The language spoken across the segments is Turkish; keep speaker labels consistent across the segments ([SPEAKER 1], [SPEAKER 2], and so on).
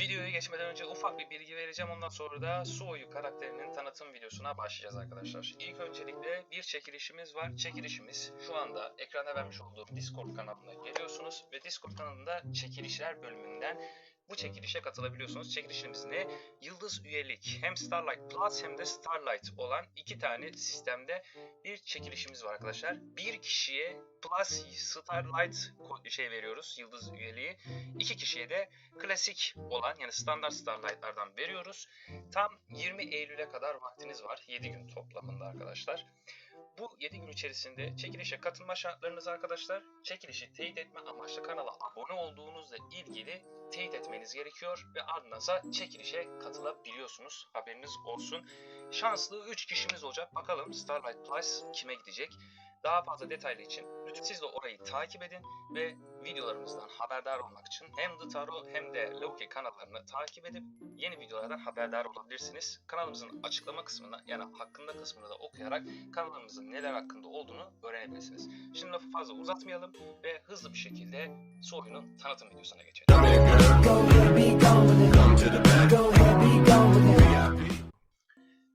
[SPEAKER 1] Videoya geçmeden önce ufak bir bilgi vereceğim. Ondan sonra da Suoyu karakterinin tanıtım videosuna başlayacağız arkadaşlar. İlk öncelikle bir çekilişimiz var. Çekilişimiz şu anda ekranda vermiş olduğum Discord kanalına geliyorsunuz ve Discord kanalında çekilişler bölümünden bu çekilişe katılabiliyorsunuz. Çekilişimiz ne? Yıldız üyelik. Hem Starlight Plus hem de Starlight olan iki tane sistemde bir çekilişimiz var arkadaşlar. Bir kişiye Plus Starlight şey veriyoruz. Yıldız üyeliği. İki kişiye de klasik olan yani standart Starlight'lardan veriyoruz. Tam 20 Eylül'e kadar vaktiniz var. 7 gün toplamında arkadaşlar. Bu 7 gün içerisinde çekilişe katılma şartlarınız arkadaşlar, çekilişi teyit etme amaçlı kanala abone olduğunuzla ilgili teyit etmeniz gerekiyor ve ardındansa çekilişe katılabiliyorsunuz. Haberiniz olsun. Şanslı 3 kişimiz olacak. Bakalım Starlight Plus kime gidecek? Daha fazla detaylı için lütfen siz de orayı takip edin ve videolarımızdan haberdar olmak için hem The Taro hem de Loki kanallarını takip edip yeni videolardan haberdar olabilirsiniz. Kanalımızın açıklama kısmına yani hakkında kısmını da okuyarak kanalımızın neler hakkında olduğunu öğrenebilirsiniz. Şimdi lafı fazla uzatmayalım ve hızlı bir şekilde Soyun'un tanıtım videosuna geçelim.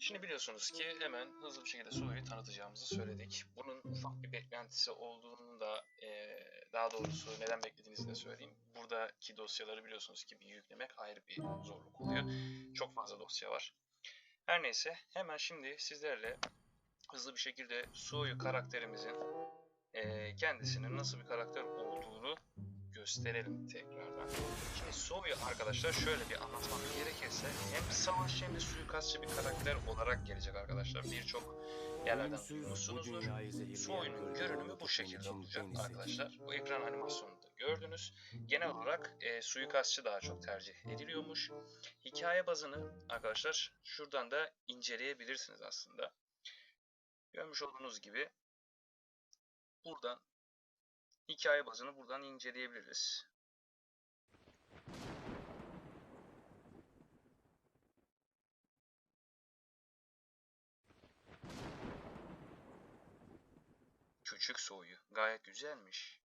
[SPEAKER 1] Şimdi biliyorsunuz ki hemen hızlı bir şekilde Soyun'u tanıtacağımızı söyledik. Bunun ufak bir beklentisi olduğunu da eee, daha doğrusu neden beklediğinizi de söyleyeyim. Buradaki dosyaları biliyorsunuz ki bir yüklemek ayrı bir zorluk oluyor. Çok fazla dosya var. Her neyse hemen şimdi sizlerle hızlı bir şekilde Soyu karakterimizin eee, kendisinin nasıl bir karakter olduğunu gösterelim tekrardan. Şimdi Soyu arkadaşlar şöyle bir anlatmam gerekirse hem savaşçı hem de suikastçı bir karakter olarak gelecek arkadaşlar. Birçok yerlerden duymuşsunuzdur. Soyunun görünümü bu şekilde olacak arkadaşlar. Bu ekran animasyonunda gördünüz. Genel olarak e, suikastçı daha çok tercih ediliyormuş. Hikaye bazını arkadaşlar şuradan da inceleyebilirsiniz aslında. Görmüş olduğunuz gibi buradan hikaye bazını buradan inceleyebiliriz. Küçük soyu gayet güzelmiş.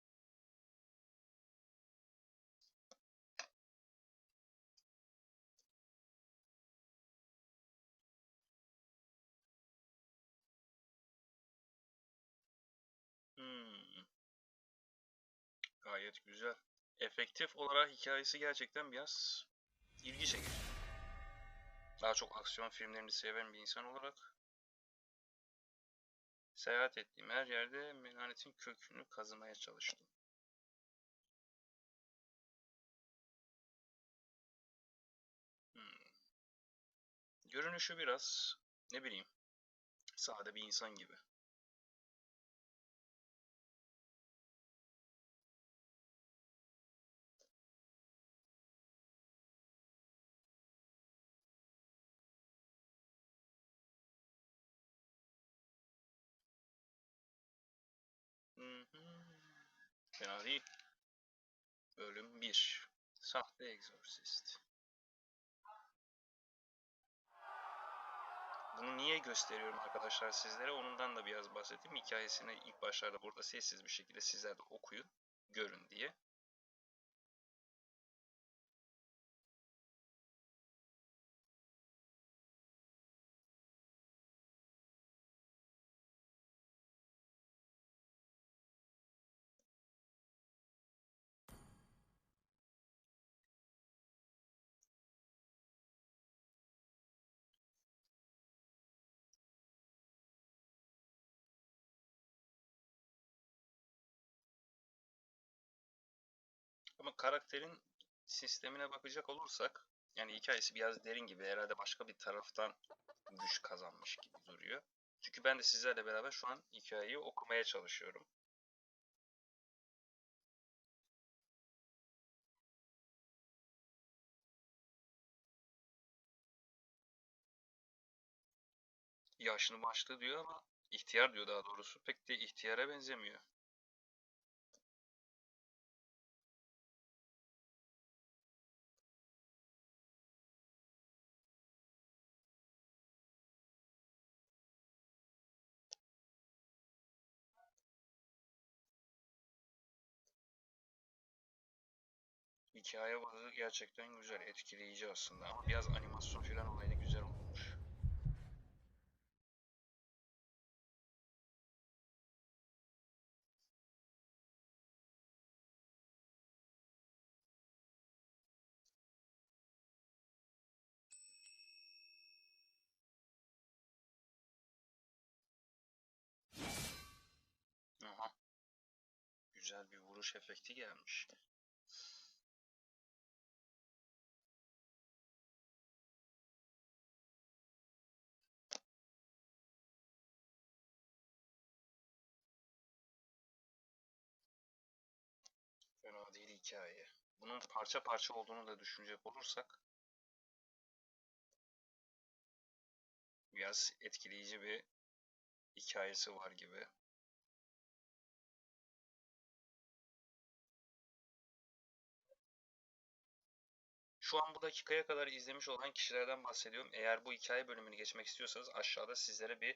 [SPEAKER 1] Gayet güzel. Efektif olarak hikayesi gerçekten biraz ilgi çekici. Daha çok aksiyon filmlerini seven bir insan olarak seyahat ettiğim her yerde melanetin kökünü kazımaya çalıştım. Hmm. Görünüşü biraz ne bileyim sade bir insan gibi. Değil. Bölüm 1. Sahte Exorcist. Bunu niye gösteriyorum arkadaşlar sizlere? Ondan da biraz bahsedeyim. Hikayesini ilk başlarda burada sessiz bir şekilde sizler de okuyun, görün diye. Ama karakterin sistemine bakacak olursak, yani hikayesi biraz derin gibi. Herhalde başka bir taraftan güç kazanmış gibi duruyor. Çünkü ben de sizlerle beraber şu an hikayeyi okumaya çalışıyorum. Yaşlı başlı diyor ama ihtiyar diyor daha doğrusu. Pek de ihtiyara benzemiyor. Hikaye bazı gerçekten güzel, etkileyici aslında ama biraz animasyon falan olayı güzel olmuş. Aha. Güzel bir vuruş efekti gelmiş. Hikaye. Bunun parça parça olduğunu da düşünecek olursak biraz etkileyici bir hikayesi var gibi. Şu an bu dakikaya kadar izlemiş olan kişilerden bahsediyorum. Eğer bu hikaye bölümünü geçmek istiyorsanız aşağıda sizlere bir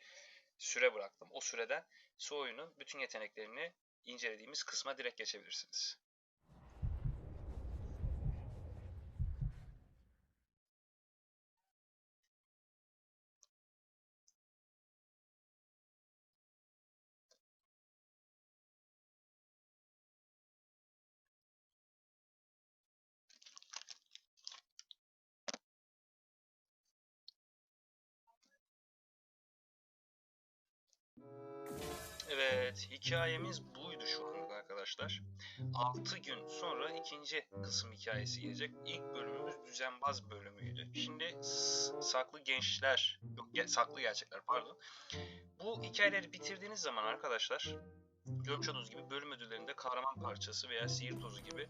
[SPEAKER 1] süre bıraktım. O süreden su oyunun bütün yeteneklerini incelediğimiz kısma direkt geçebilirsiniz. Evet, hikayemiz buydu şu anlık arkadaşlar. 6 gün sonra ikinci kısım hikayesi gelecek. İlk bölümümüz düzenbaz bölümüydü. Şimdi saklı gençler, yok ge- saklı gerçekler pardon. Bu hikayeleri bitirdiğiniz zaman arkadaşlar görmüş olduğunuz gibi bölüm ödüllerinde kahraman parçası veya sihir tozu gibi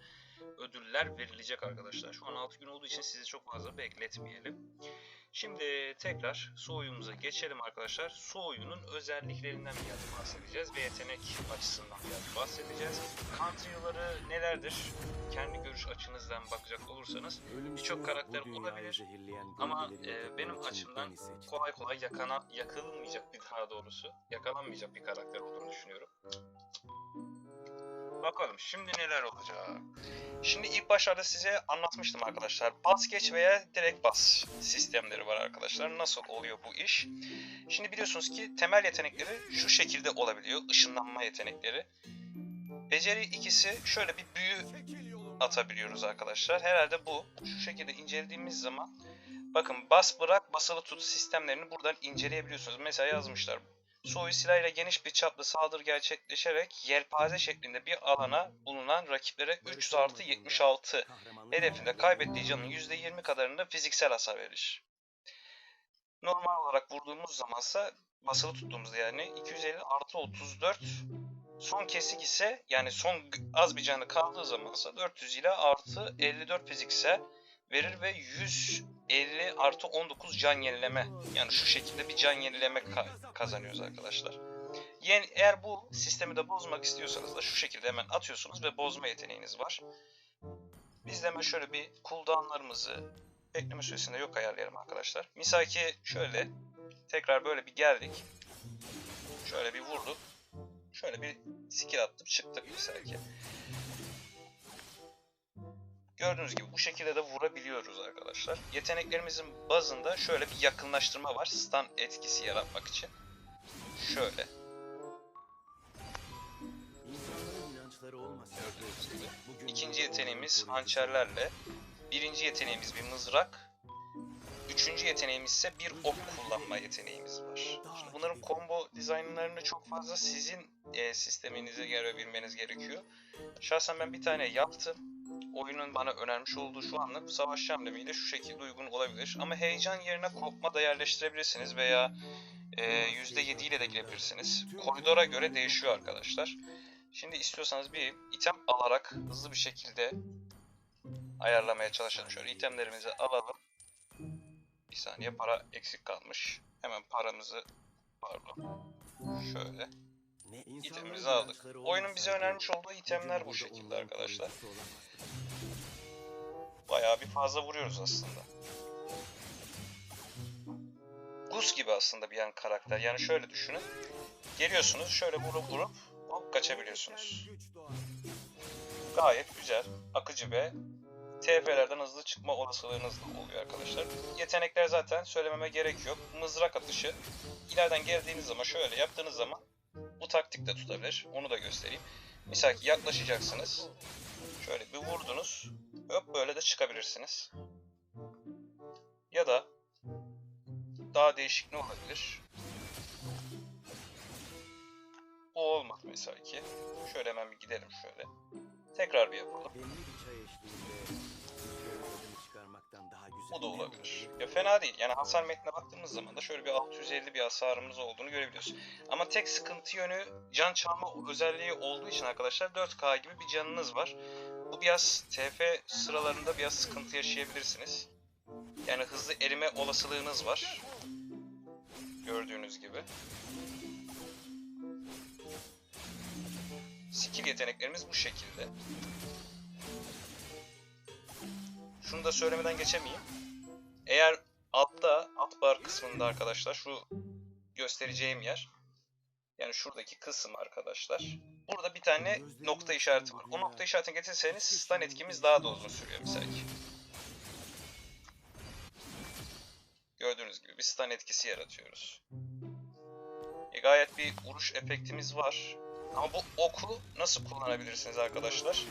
[SPEAKER 1] ödüller verilecek arkadaşlar. Şu an 6 gün olduğu için sizi çok fazla bekletmeyelim. Şimdi tekrar su oyunumuza geçelim arkadaşlar. Su oyunun özelliklerinden biraz bahsedeceğiz ve yetenek açısından biraz bahsedeceğiz. Country'ları nelerdir? Kendi görüş açınızdan bakacak olursanız birçok karakter olabilir. Ama e, benim açımdan kolay kolay yakana, yakılmayacak bir daha doğrusu yakalanmayacak bir karakter olduğunu düşünüyorum. Bakalım şimdi neler olacak. Şimdi ilk başlarda size anlatmıştım arkadaşlar. Bas geç veya direkt bas sistemleri var arkadaşlar. Nasıl oluyor bu iş? Şimdi biliyorsunuz ki temel yetenekleri şu şekilde olabiliyor. Işınlanma yetenekleri. Beceri ikisi şöyle bir büyü atabiliyoruz arkadaşlar. Herhalde bu. Şu şekilde incelediğimiz zaman bakın bas bırak basılı tut sistemlerini buradan inceleyebiliyorsunuz. Mesela yazmışlar. Soğuyu silahıyla geniş bir çaplı saldırı gerçekleşerek yelpaze şeklinde bir alana bulunan rakiplere 3 artı 76 hedefinde kaybettiği canın %20 kadarında fiziksel hasar verir. Normal olarak vurduğumuz zamansa basılı tuttuğumuzda yani 250 artı 34 son kesik ise yani son az bir canı kaldığı zamansa 400 ile artı 54 fiziksel verir ve 150 artı 19 can yenileme yani şu şekilde bir can yenileme ka- kazanıyoruz arkadaşlar. Yen- eğer bu sistemi de bozmak istiyorsanız da şu şekilde hemen atıyorsunuz ve bozma yeteneğiniz var. Biz de hemen şöyle bir cooldownlarımızı bekleme süresinde yok ayarlayalım arkadaşlar. Misal ki şöyle tekrar böyle bir geldik. Şöyle bir vurduk. Şöyle bir skill attım çıktık misal ki. Gördüğünüz gibi bu şekilde de vurabiliyoruz arkadaşlar. Yeteneklerimizin bazında şöyle bir yakınlaştırma var. Stun etkisi yaratmak için. Şöyle. Gördüğünüz gibi. İkinci yeteneğimiz hançerlerle. Birinci yeteneğimiz bir mızrak. Üçüncü yeteneğimiz ise bir ok kullanma yeteneğimiz var. Şimdi bunların combo dizaynlarını çok fazla sizin e, sisteminize göre bilmeniz gerekiyor. Şahsen ben bir tane yaptım. Oyunun bana önermiş olduğu şu anlık savaş hamlemiyle şu şekilde uygun olabilir. Ama heyecan yerine korkma da yerleştirebilirsiniz veya e, %7 ile de girebilirsiniz. Koridora göre değişiyor arkadaşlar. Şimdi istiyorsanız bir item alarak hızlı bir şekilde ayarlamaya çalışalım. Şöyle itemlerimizi alalım. Bir saniye para eksik kalmış. Hemen paramızı pardon. Şöyle.
[SPEAKER 2] İtemimizi aldık.
[SPEAKER 1] Oyunun bize önermiş olduğu itemler bu şekilde arkadaşlar. Bayağı bir fazla vuruyoruz aslında. Gus gibi aslında bir yan karakter. Yani şöyle düşünün. Geliyorsunuz şöyle vurup vurup hop kaçabiliyorsunuz. Gayet güzel, akıcı ve TF'lerden hızlı çıkma olasılığınız da oluyor arkadaşlar. Yetenekler zaten söylememe gerek yok. Mızrak atışı. İleriden geldiğiniz zaman şöyle yaptığınız zaman bu taktik de tutabilir. Onu da göstereyim. Misal ki yaklaşacaksınız. Şöyle bir vurdunuz. Hop böyle de çıkabilirsiniz. Ya da daha değişik ne olabilir? Bu olmadı mesela ki. Şöyle hemen bir gidelim şöyle. Tekrar bir yapalım. Bu da olabilir? Ya fena değil. Yani hasar metnine baktığımız zaman da şöyle bir 650 bir hasarımız olduğunu görebiliyoruz. Ama tek sıkıntı yönü can çalma özelliği olduğu için arkadaşlar 4K gibi bir canınız var. Bu biraz TF sıralarında biraz sıkıntı yaşayabilirsiniz. Yani hızlı erime olasılığınız var. Gördüğünüz gibi. Skill yeteneklerimiz bu şekilde. Şunu da söylemeden geçemeyeyim. Eğer altta, alt bar kısmında arkadaşlar şu göstereceğim yer. Yani şuradaki kısım arkadaşlar. Burada bir tane nokta işareti var. O nokta işaretini getirseniz stun etkimiz daha da uzun sürüyor misal ki. Gördüğünüz gibi bir stun etkisi yaratıyoruz. E, gayet bir vuruş efektimiz var. Ama bu oku nasıl kullanabilirsiniz arkadaşlar?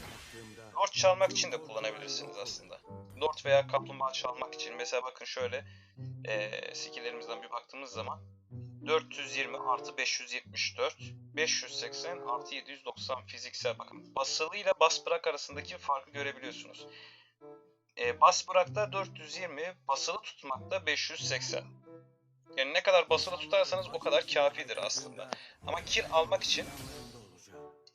[SPEAKER 1] Lord çalmak için de kullanabilirsiniz aslında. Lord veya kaplumbağa çalmak için. Mesela bakın şöyle eee skill'lerimizden bir baktığımız zaman 420 artı 574 580 artı 790 fiziksel bakın. Basılı ile bas bırak arasındaki farkı görebiliyorsunuz. Eee bas bırakta 420, basılı tutmakta 580. Yani ne kadar basılı tutarsanız o kadar kafidir aslında. Ama kill almak için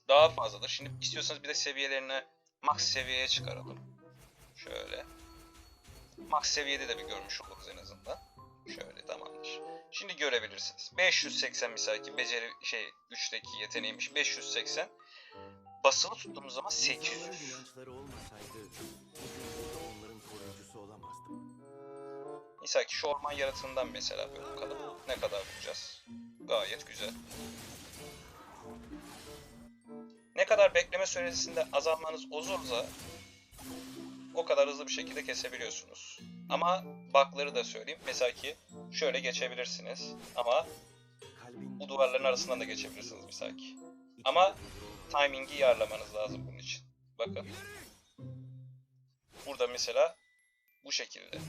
[SPEAKER 1] daha fazladır. Şimdi istiyorsanız bir de seviyelerini max seviyeye çıkaralım. Şöyle. Max seviyede de bir görmüş oluruz en azından. Şöyle tamamdır. Şimdi görebilirsiniz. 580 misal ki beceri şey 3'teki yeteneğiymiş. 580. Basılı tuttuğumuz zaman
[SPEAKER 2] İnsanların
[SPEAKER 1] 800.
[SPEAKER 2] inançları olmasaydı bugün burada onların koruyucusu olamazdım.
[SPEAKER 1] Misal ki şu orman yaratığından mesela bir bakalım. Ne kadar vuracağız? Gayet güzel. Ne kadar bekleme süresinde azalmanız uzunsa o kadar hızlı bir şekilde kesebiliyorsunuz. Ama bug'ları da söyleyeyim. Mesela ki şöyle geçebilirsiniz ama bu duvarların arasından da geçebilirsiniz mesela ki. Ama timing'i iyi ayarlamanız lazım bunun için. Bakın. Burada mesela bu şekilde.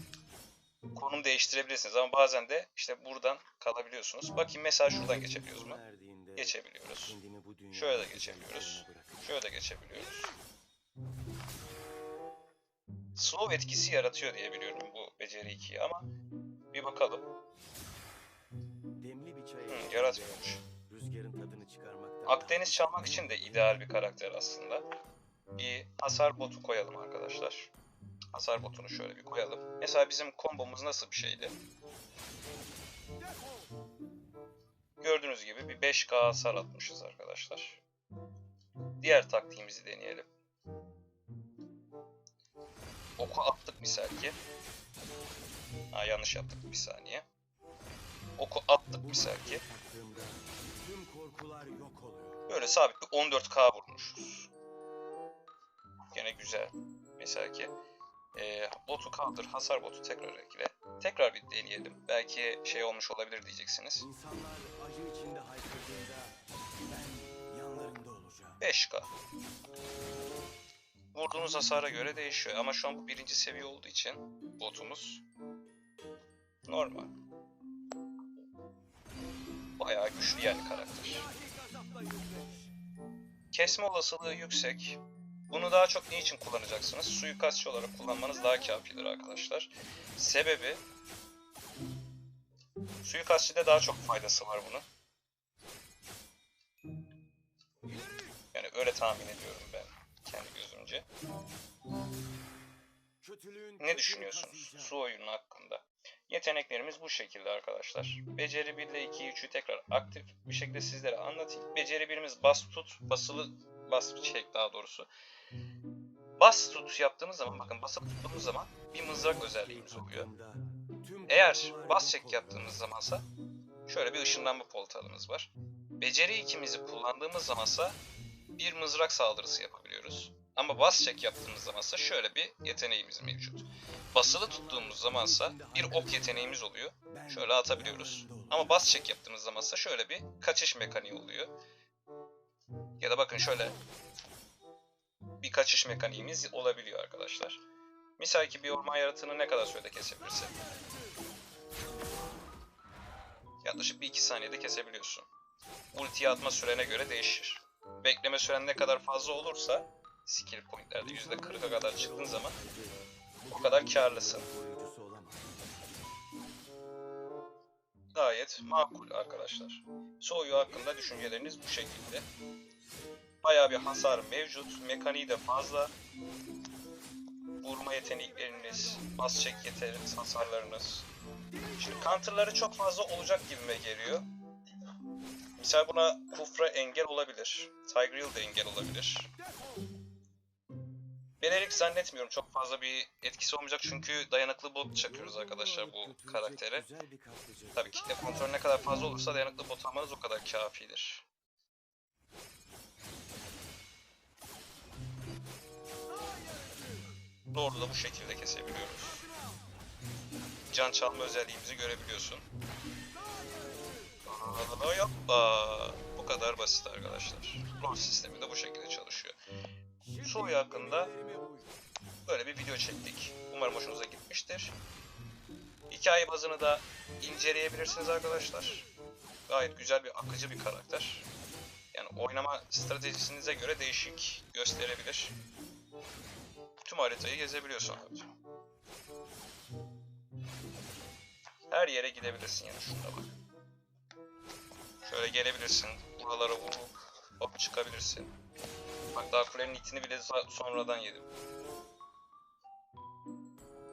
[SPEAKER 1] Konum değiştirebilirsiniz ama bazen de işte buradan kalabiliyorsunuz. Bakayım mesela şuradan geçebiliyoruz mu? Geçebiliyoruz. Şöyle de geçebiliyoruz. Şöyle de geçebiliyoruz. Slow etkisi yaratıyor diye biliyorum bu beceri 2'yi ama bir bakalım.
[SPEAKER 2] Demli bir çay eşliğinde
[SPEAKER 1] yaratmıyormuş.
[SPEAKER 2] Rüzgarın tadını çıkarmaktan
[SPEAKER 1] Akdeniz çalmak için de ideal bir karakter aslında. Bir hasar botu koyalım arkadaşlar. Hasar botunu şöyle bir koyalım. Mesela bizim kombomuz nasıl bir şeydi? Gördüğünüz gibi bir 5k hasar atmışız arkadaşlar. Diğer taktiğimizi deneyelim. Oku attık misal ki. Ha yanlış yaptık bir saniye. Oku attık misal ki. Böyle sabit bir 14k vurmuşuz. Gene güzel. Mesela ki e, botu kaldır, hasar botu tekrar ekle. Tekrar bir deneyelim. Belki şey olmuş olabilir diyeceksiniz.
[SPEAKER 2] İnsanlar acı içinde haykırdığında ben yanlarında olacağım.
[SPEAKER 1] 5k. Vurduğunuz hasara göre değişiyor ama şu an bu birinci seviye olduğu için botumuz normal. Bayağı güçlü yani karakter. Kesme olasılığı yüksek. Bunu daha çok niçin kullanacaksınız? Suikastçı olarak kullanmanız daha kafidir arkadaşlar. Sebebi suikastçıda daha çok faydası var bunun. Yani öyle tahmin ediyorum
[SPEAKER 2] Kötülüğün
[SPEAKER 1] Ne düşünüyorsunuz su oyunu hakkında? Yeteneklerimiz bu şekilde arkadaşlar. Beceri 1 ile 2'yi 3'ü tekrar aktif bir şekilde sizlere anlatayım. Beceri birimiz bas tut, basılı bas çek daha doğrusu. Bas tut yaptığımız zaman bakın basılı tuttuğumuz zaman bir mızrak özelliğimiz oluyor. Eğer bas çek yaptığımız zamansa şöyle bir ışınlanma portalımız var. Beceri ikimizi kullandığımız zamansa bir mızrak saldırısı yapabiliyoruz. Ama bas çek yaptığımız zamansa şöyle bir yeteneğimiz mevcut. Basılı tuttuğumuz zamansa bir ok yeteneğimiz oluyor. Şöyle atabiliyoruz. Ama bas çek yaptığımız zamansa şöyle bir kaçış mekaniği oluyor. Ya da bakın şöyle bir kaçış mekaniğimiz olabiliyor arkadaşlar. Misal ki bir orman yaratığını ne kadar sürede kesebilirsin? Yaklaşık bir iki saniyede kesebiliyorsun. Ultiyi atma sürene göre değişir. Bekleme süren ne kadar fazla olursa skill pointlerde %40'a kadar çıktığın zaman o kadar karlısın. Gayet makul arkadaşlar. Soğuyu hakkında düşünceleriniz bu şekilde. Bayağı bir hasar mevcut. Mekaniği de fazla. Vurma yetenekleriniz, bas çek yeteriniz, hasarlarınız. Şimdi counter'ları çok fazla olacak gibime geliyor. Mesela buna Kufra engel olabilir. Tigreal da engel olabilir. Benerik zannetmiyorum çok fazla bir etkisi olmayacak çünkü dayanıklı bot çakıyoruz arkadaşlar bu karaktere. Tabii kitle kontrolü ne kadar fazla olursa dayanıklı bot almanız o kadar kafidir. Doğru da bu şekilde kesebiliyoruz. Can çalma özelliğimizi görebiliyorsun. Aa, yapma. Bu kadar basit arkadaşlar. Rol sistemi de bu şekilde çalışıyor. Soy hakkında böyle bir video çektik. Umarım hoşunuza gitmiştir. Hikaye bazını da inceleyebilirsiniz arkadaşlar. Gayet güzel bir akıcı bir karakter. Yani oynama stratejisinize göre değişik gösterebilir. Tüm haritayı gezebiliyorsun. Her yere gidebilirsin yani şurada bak. Şöyle gelebilirsin. Buralara vurup hop çıkabilirsin. Bak daha kulenin itini bile sonradan yedim.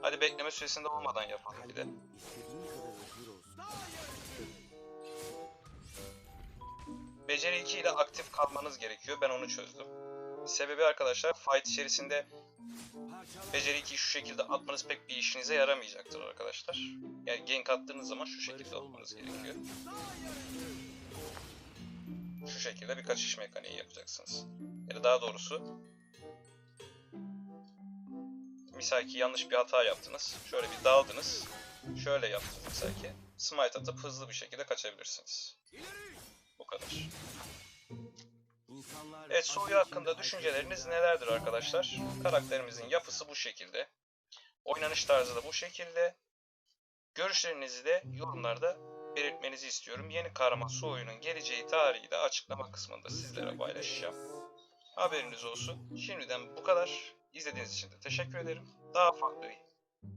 [SPEAKER 1] Hadi bekleme süresinde olmadan yapalım bir de. Beceri 2 ile aktif kalmanız gerekiyor. Ben onu çözdüm. Sebebi arkadaşlar fight içerisinde beceri 2'yi şu şekilde atmanız pek bir işinize yaramayacaktır arkadaşlar. Yani gank attığınız zaman şu şekilde atmanız gerekiyor. Şu şekilde bir kaçış mekaniği yapacaksınız. Ya da daha doğrusu misal ki yanlış bir hata yaptınız. Şöyle bir daldınız. Şöyle yaptınız misal ki. Smite atıp hızlı bir şekilde kaçabilirsiniz. Bu kadar. Evet Soyu hakkında düşünceleriniz nelerdir arkadaşlar? Karakterimizin yapısı bu şekilde. Oynanış tarzı da bu şekilde. Görüşlerinizi de yorumlarda belirtmenizi istiyorum. Yeni kahraman Soyu'nun geleceği tarihi de açıklama kısmında sizlere paylaşacağım. Haberiniz olsun. Şimdiden bu kadar. İzlediğiniz için de teşekkür ederim. Daha farklı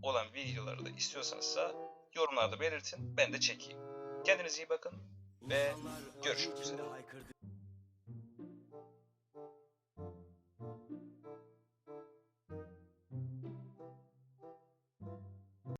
[SPEAKER 1] olan videoları da istiyorsanız da yorumlarda belirtin. Ben de çekeyim. Kendinize iyi bakın ve görüşmek üzere.